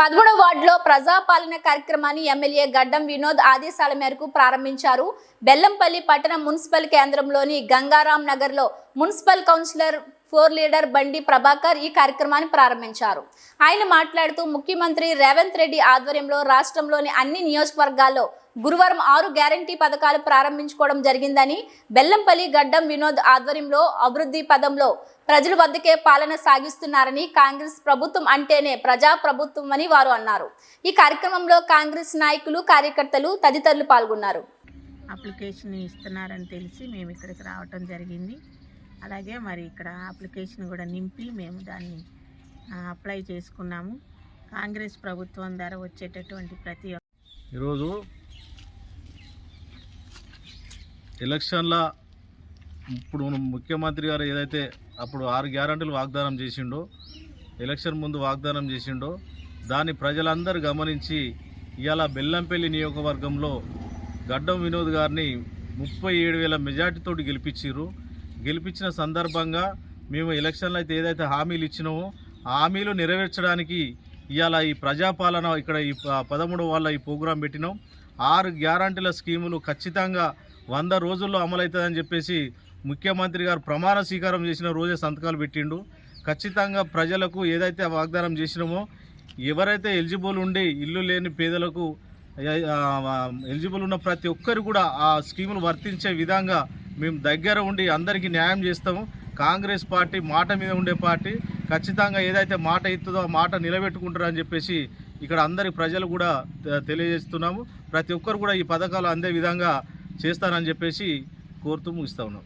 పదమూడవ వార్డులో ప్రజాపాలన కార్యక్రమాన్ని ఎమ్మెల్యే గడ్డం వినోద్ ఆదేశాల మేరకు ప్రారంభించారు. బెల్లంపల్లి పట్టణ మున్సిపల్ కేంద్రంలోని గంగారాం నగర్లో మున్సిపల్ కౌన్సిలర్ ఫోర్ లీడర్ బండి ప్రభాకర్ ఈ కార్యక్రమాన్ని ప్రారంభించారు. ఆయన మాట్లాడుతూ ముఖ్యమంత్రి రేవంత్ రెడ్డి ఆధ్వర్యంలో రాష్ట్రంలోని అన్ని నియోజకవర్గాల్లో గురువారం ఆరు గ్యారంటీ పథకాలు ప్రారంభించుకోవడం జరిగిందని బెల్లంపల్లి గడ్డం వినోద్ ఆధ్వర్యంలో అభివృద్ధి పదంలో ప్రజల వద్దకే పాలన సాగిస్తున్నారని కాంగ్రెస్ ప్రభుత్వం అంటేనే ప్రజా ప్రభుత్వం అని వారు అన్నారు. ఈ కార్యక్రమంలో కాంగ్రెస్ నాయకులు కార్యకర్తలు తదితరులు పాల్గొన్నారు. అప్లికేషన్ ఇస్తున్నారని తెలిసి మేము ఇక్కడికి రావటం జరిగింది. అలాగే మరి ఇక్కడ అప్లికేషన్ కూడా నింపి మేము దాన్ని అప్లై చేసుకున్నాము. కాంగ్రెస్ ప్రభుత్వం ద్వారా వచ్చేటటువంటి ప్రతి ఈరోజు ఎలక్షన్ల ఇప్పుడు ముఖ్యమంత్రి గారు ఏదైతే అప్పుడు ఆరు గ్యారంటీలు వాగ్దానం చేసిండో ఎలక్షన్ ముందు వాగ్దానం చేసిండో దాన్ని ప్రజలందరూ గమనించి ఇవాళ బెల్లంపల్లి నియోజకవర్గంలో గడ్డం వినోద్ గారిని ముప్పై ఏడు వేల మెజార్టీతో గెలిపించారు గెలిపించిన సందర్భంగా మేము ఎలక్షన్లో అయితే ఏదైతే హామీలు ఇచ్చినామో హామీలు నెరవేర్చడానికి ఇవాళ ఈ ప్రజాపాలన ఇక్కడ ఈ పదమూడు వాళ్ళ ఈ ప్రోగ్రాం పెట్టినాం. ఆరు గ్యారంటీల స్కీములు ఖచ్చితంగా వంద రోజుల్లో అమలవుతుందని చెప్పేసి ముఖ్యమంత్రి గారు ప్రమాణ స్వీకారం చేసిన రోజే సంతకాలు పెట్టిండు. ఖచ్చితంగా ప్రజలకు ఏదైతే వాగ్దానం చేసినామో ఎవరైతే ఎలిజిబుల్ ఉండి ఇల్లు లేని పేదలకు ఎలిజిబుల్ ఉన్న ప్రతి ఒక్కరు కూడా ఆ స్కీములు వర్తించే విధంగా మేము దగ్గర ఉండి అందరికీ న్యాయం చేస్తాము. కాంగ్రెస్ పార్టీ మాట మీద ఉండే పార్టీ ఖచ్చితంగా ఏదైతే మాట ఇస్తుందో ఆ మాట నిలబెట్టుకుంటారని చెప్పేసి ఇక్కడ అందరి ప్రజలు కూడా తెలియజేస్తున్నాము. ప్రతి ఒక్కరు కూడా ఈ పథకాలు అందే విధంగా చేస్తానని చెప్పేసి కోరుతూ ముగిస్తా ఉన్నాం.